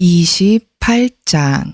28장.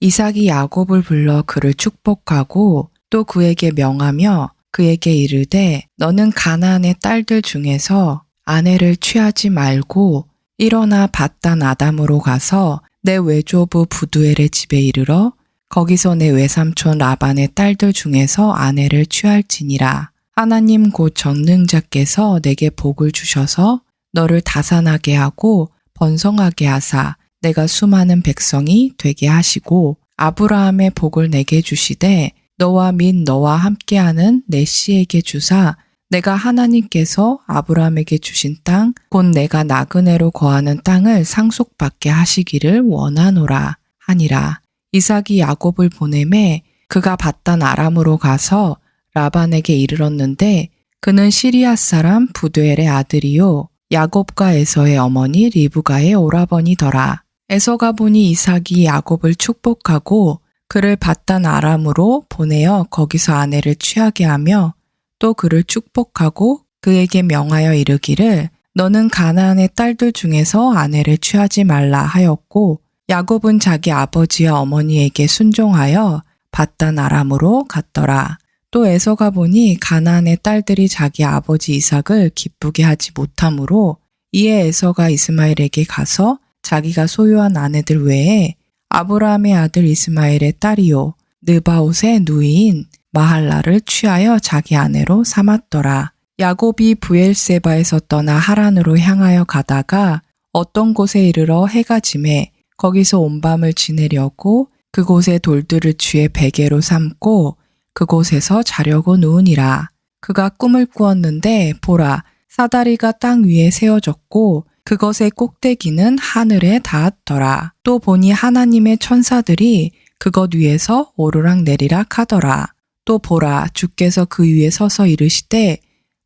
이삭이 야곱을 불러 그를 축복하고 또 그에게 명하며 그에게 이르되 너는 가나안의 딸들 중에서 아내를 취하지 말고 일어나 바단 아담으로 가서 내 외조부 부두엘의 집에 이르러 거기서 내 외삼촌 라반의 딸들 중에서 아내를 취할지니라. 하나님 곧 전능자께서 내게 복을 주셔서 너를 다산하게 하고 번성하게 하사 내가 수많은 백성이 되게 하시고 아브라함의 복을 내게 주시되 너와 및 너와 함께하는 내 씨에게 주사 내가 하나님께서 아브라함에게 주신 땅 곧 내가 나그네로 거하는 땅을 상속받게 하시기를 원하노라 하니라 이삭이 야곱을 보내매 그가 받단 아람으로 가서 라반에게 이르렀는데 그는 시리아 사람 부두엘의 아들이요 야곱과 에서의 어머니 리브가의 오라버니더라. 에서가 보니 이삭이 야곱을 축복하고 그를 받단 아람으로 보내어 거기서 아내를 취하게 하며 또 그를 축복하고 그에게 명하여 이르기를 너는 가나안의 딸들 중에서 아내를 취하지 말라 하였고 야곱은 자기 아버지와 어머니에게 순종하여 받단 아람으로 갔더라. 또 에서가 보니 가나안의 딸들이 자기 아버지 이삭을 기쁘게 하지 못하므로 이에 에서가 이스마엘에게 가서 자기가 소유한 아내들 외에 아브라함의 아들 이스마엘의 딸이요 느바옷의 누이인 마할라를 취하여 자기 아내로 삼았더라. 야곱이 부엘세바에서 떠나 하란으로 향하여 가다가 어떤 곳에 이르러 해가 짐에 거기서 온 밤을 지내려고 그곳에 돌들을 취해 베개로 삼고 그곳에서 자려고 누우니라. 그가 꿈을 꾸었는데 보라 사다리가 땅 위에 세워졌고 그것의 꼭대기는 하늘에 닿았더라. 또 보니 하나님의 천사들이 그것 위에서 오르락 내리락 하더라. 또 보라 주께서 그 위에 서서 이르시되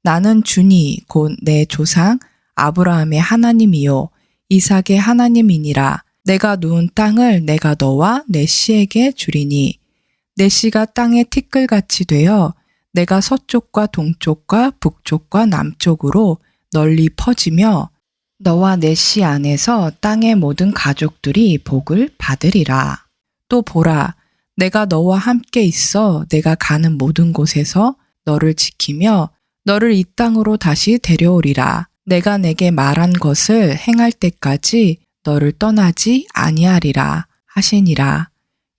나는 주니 곧 내 조상 아브라함의 하나님이요 이삭의 하나님이니라. 내가 누운 땅을 내가 너와 내 씨에게 주리니 내 씨가 땅의 티끌같이 되어 내가 서쪽과 동쪽과 북쪽과 남쪽으로 널리 퍼지며 너와 내 씨 안에서 땅의 모든 가족들이 복을 받으리라. 또 보라, 내가 너와 함께 있어 내가 가는 모든 곳에서 너를 지키며 너를 이 땅으로 다시 데려오리라. 내가 내게 말한 것을 행할 때까지 너를 떠나지 아니하리라 하시니라.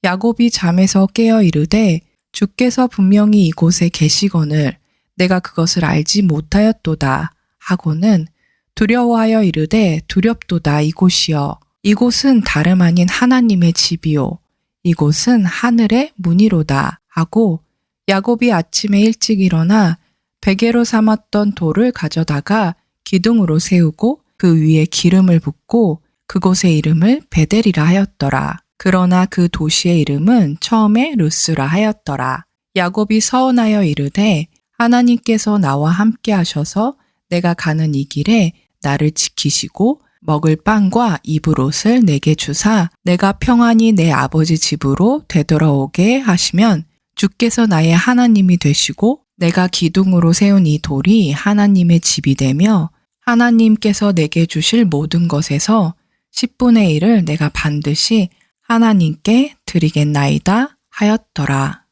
야곱이 잠에서 깨어 이르되 주께서 분명히 이곳에 계시거늘 내가 그것을 알지 못하였도다 하고는 두려워하여 이르되 두렵도다 이곳이여 이곳은 다름 아닌 하나님의 집이요 이곳은 하늘의 문이로다 하고 야곱이 아침에 일찍 일어나 베개로 삼았던 돌을 가져다가 기둥으로 세우고 그 위에 기름을 붓고 그곳의 이름을 베델이라 하였더라. 그러나 그 도시의 이름은 처음에 루스라 하였더라. 야곱이 서운하여 이르되 하나님께서 나와 함께 하셔서 내가 가는 이 길에 나를 지키시고 먹을 빵과 입을 옷을 내게 주사 내가 평안히 내 아버지 집으로 되돌아오게 하시면 주께서 나의 하나님이 되시고 내가 기둥으로 세운 이 돌이 하나님의 집이 되며 하나님께서 내게 주실 모든 것에서 10분의 1을 내가 반드시 하나님께 드리겠나이다 하였더라.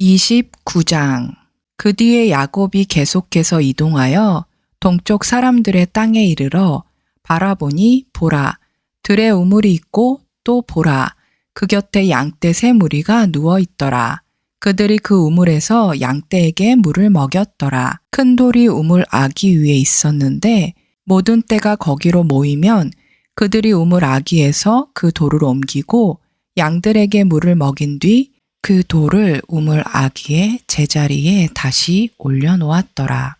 29장 그 뒤에 야곱이 계속해서 이동하여 동쪽 사람들의 땅에 이르러 바라보니 보라 들에 우물이 있고 또 보라 그 곁에 양떼 세 무리가 누워 있더라. 그들이 그 우물에서 양떼에게 물을 먹였더라. 큰 돌이 우물 아기 위에 있었는데 모든 떼가 거기로 모이면 그들이 우물 아기에서 그 돌을 옮기고 양들에게 물을 먹인 뒤 그 돌을 우물 아기의 제자리에 다시 올려놓았더라.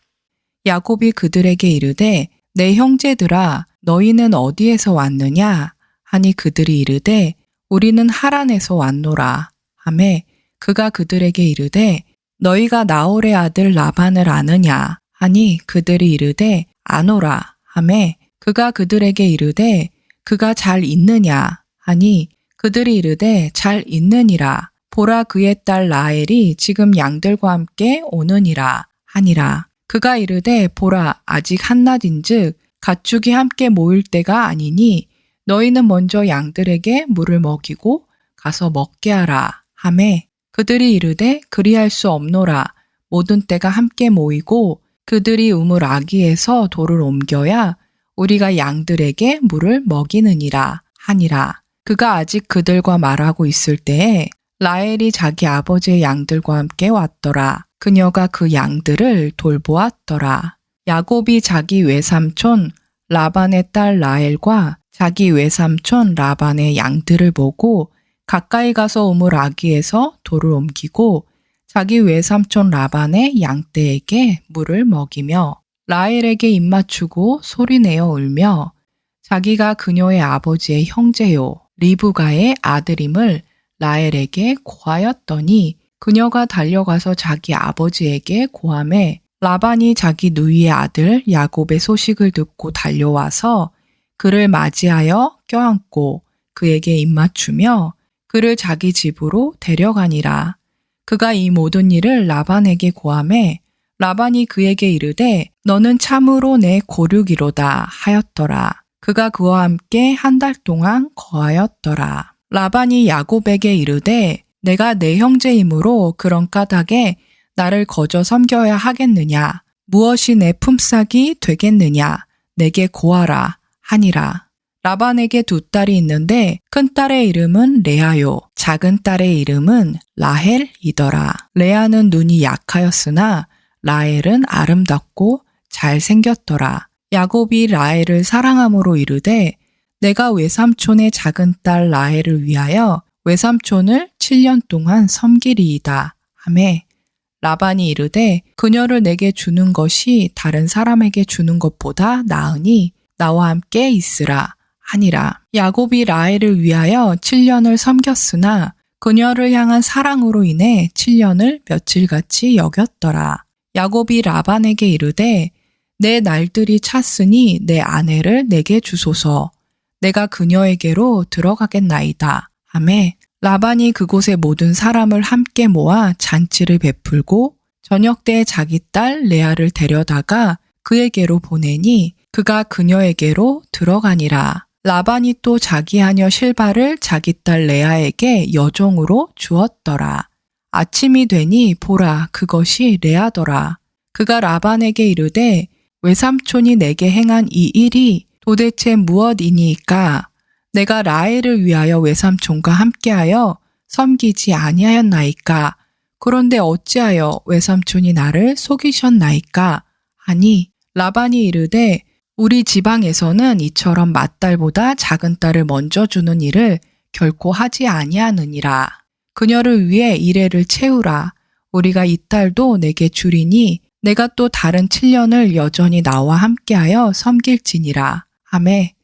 야곱이 그들에게 이르되 내 형제들아 너희는 어디에서 왔느냐? 하니 그들이 이르되 우리는 하란에서 왔노라. 하매 그가 그들에게 이르되 너희가 나홀의 아들 라반을 아느냐? 하니 그들이 이르되 아노라. 하매 그가 그들에게 이르되 그가 잘 있느냐? 하니 그들이 이르되 잘 있느니라. 보라 그의 딸 라헬이 지금 양들과 함께 오느니라 하니라 그가 이르되 보라 아직 한낮인즉 가축이 함께 모일 때가 아니니 너희는 먼저 양들에게 물을 먹이고 가서 먹게 하라 하매 그들이 이르되 그리할 수 없노라. 모든 때가 함께 모이고 그들이 우물 아기에서 돌을 옮겨야 우리가 양들에게 물을 먹이느니라 하니라. 그가 아직 그들과 말하고 있을 때에 라헬이 자기 아버지의 양들과 함께 왔더라 그녀가 그 양들을 돌보았더라. 야곱이 자기 외삼촌 라반의 딸 라헬과 자기 외삼촌 라반의 양들을 보고 가까이 가서 우물 아기에서 돌을 옮기고 자기 외삼촌 라반의 양떼에게 물을 먹이며 라헬에게 입맞추고 소리내어 울며 자기가 그녀의 아버지의 형제요 리브가의 아들임을 라헬에게 고하였더니 그녀가 달려가서 자기 아버지에게 고함해 라반이 자기 누이의 아들 야곱의 소식을 듣고 달려와서 그를 맞이하여 껴안고 그에게 입맞추며 그를 자기 집으로 데려가니라. 그가 이 모든 일을 라반에게 고함해 라반이 그에게 이르되 너는 참으로 내 고륙이로다 하였더라. 그가 그와 함께 한 달 동안 거하였더라. 라반이 야곱에게 이르되 내가 내 형제이므로 그런 까닭에 나를 거저 섬겨야 하겠느냐? 무엇이 내 품삯이 되겠느냐? 내게 고하라 하니라. 라반에게 두 딸이 있는데 큰 딸의 이름은 레아요. 작은 딸의 이름은 라헬이더라. 레아는 눈이 약하였으나 라헬은 아름답고 잘생겼더라. 야곱이 라헬을 사랑함으로 이르되 내가 외삼촌의 작은 딸 라헬을 위하여 외삼촌을 7년 동안 섬기리이다. 하매 라반이 이르되 그녀를 내게 주는 것이 다른 사람에게 주는 것보다 나으니 나와 함께 있으라 하니라. 야곱이 라헬을 위하여 7년을 섬겼으나 그녀를 향한 사랑으로 인해 7년을 며칠같이 여겼더라. 야곱이 라반에게 이르되 내 날들이 찼으니 내 아내를 내게 주소서. 내가 그녀에게로 들어가겠나이다. 하매 라반이 그곳의 모든 사람을 함께 모아 잔치를 베풀고 저녁 때 자기 딸 레아를 데려다가 그에게로 보내니 그가 그녀에게로 들어가니라. 라반이 또 자기 하녀 실바를 자기 딸 레아에게 여종으로 주었더라. 아침이 되니 보라 그것이 레아더라. 그가 라반에게 이르되 외삼촌이 내게 행한 이 일이 도대체 무엇이니까 내가 라헬을 위하여 외삼촌과 함께하여 섬기지 아니하였나이까 그런데 어찌하여 외삼촌이 나를 속이셨나이까 하니 라반이 이르되 우리 지방에서는 이처럼 맏딸보다 작은 딸을 먼저 주는 일을 결코 하지 아니하느니라. 그녀를 위해 이래를 채우라. 우리가 이 딸도 내게 주리니 내가 또 다른 7년을 여전히 나와 함께하여 섬길지니라. 하매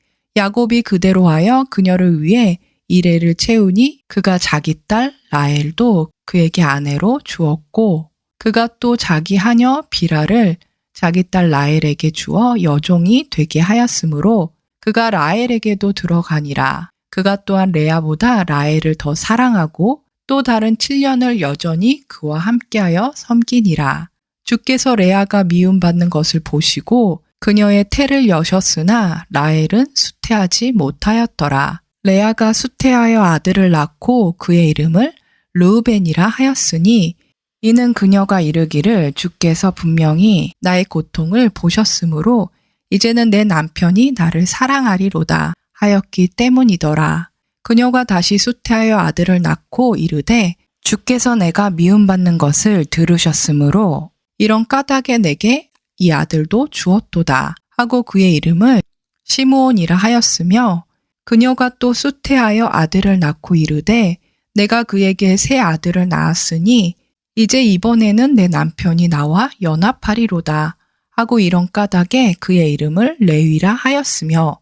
야곱이 그대로 하여 그녀를 위해 이래를 채우니 그가 자기 딸 라헬도 그에게 아내로 주었고 그가 또 자기 하녀 비라를 자기 딸 라헬에게 주어 여종이 되게 하였으므로 그가 라헬에게도 들어가니라. 그가 또한 레아보다 라헬을 더 사랑하고 또 다른 7년을 여전히 그와 함께하여 섬기니라. 주께서 레아가 미움받는 것을 보시고 그녀의 태를 여셨으나 라헬은 수태하지 못하였더라. 레아가 수태하여 아들을 낳고 그의 이름을 르우벤이라 하였으니 이는 그녀가 이르기를 주께서 분명히 나의 고통을 보셨으므로 이제는 내 남편이 나를 사랑하리로다 하였기 때문이더라. 그녀가 다시 수태하여 아들을 낳고 이르되 주께서 내가 미움받는 것을 들으셨으므로 이런 까닭에 내게 이 아들도 주었도다 하고 그의 이름을 시므온이라 하였으며 그녀가 또 수태하여 아들을 낳고 이르되 내가 그에게 새 아들을 낳았으니 이제 이번에는 내 남편이 나와 연합하리로다 하고 이런 까닭에 그의 이름을 레위라 하였으며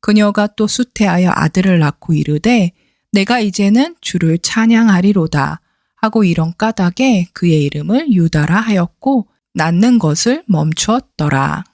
그녀가 또 수태하여 아들을 낳고 이르되 내가 이제는 주를 찬양하리로다 하고 이런 까닭에 그의 이름을 유다라 하였고 낳는 것을 멈추었더라.